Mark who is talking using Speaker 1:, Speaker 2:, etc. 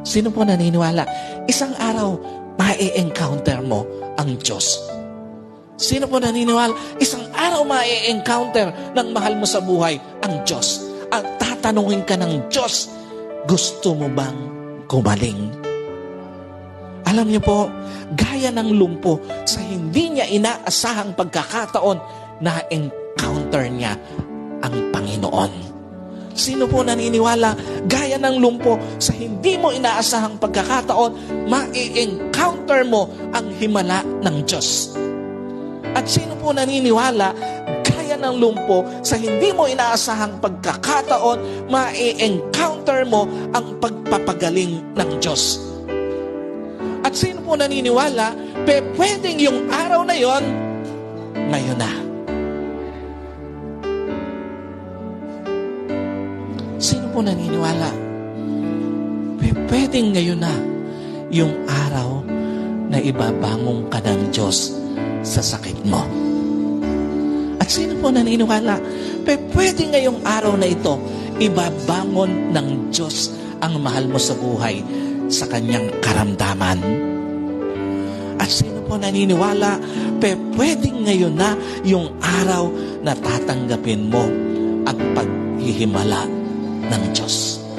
Speaker 1: Sino po naniniwala? Isang araw, ma-encounter mo ang Diyos. Sino po naniniwala? Isang araw ma-encounter ng mahal mo sa buhay ang Diyos. At tatanungin ka ng Diyos, gusto mo bang gumaling? Alam niyo po, gaya ng lumpo sa hindi niya inaasahang pagkakataon na encounter niya ang Panginoon. Sino po naniniwala, gaya ng lumpo, sa hindi mo inaasahang pagkakataon, ma-encounter mo ang himala ng Diyos. At sino po naniniwala, gaya ng lumpo, sa hindi mo inaasahang pagkakataon, ma-encounter mo ang pagpapagaling ng Diyos. At sino po naniniwala, pe, pwedeng yung araw na yon, ngayon na. Po naniniwala? Pwedeng ngayon na yung araw na ibabangon ka ng Diyos sa sakit mo. At sino po naniniwala? Pe, pwede ngayong araw na ito, ibabangon ng Diyos ang mahal mo sa buhay sa kanyang karamdaman. At sino po naniniwala? Pe, pwede ngayon na yung araw na tatanggapin mo ang paghihimala ng Diyos.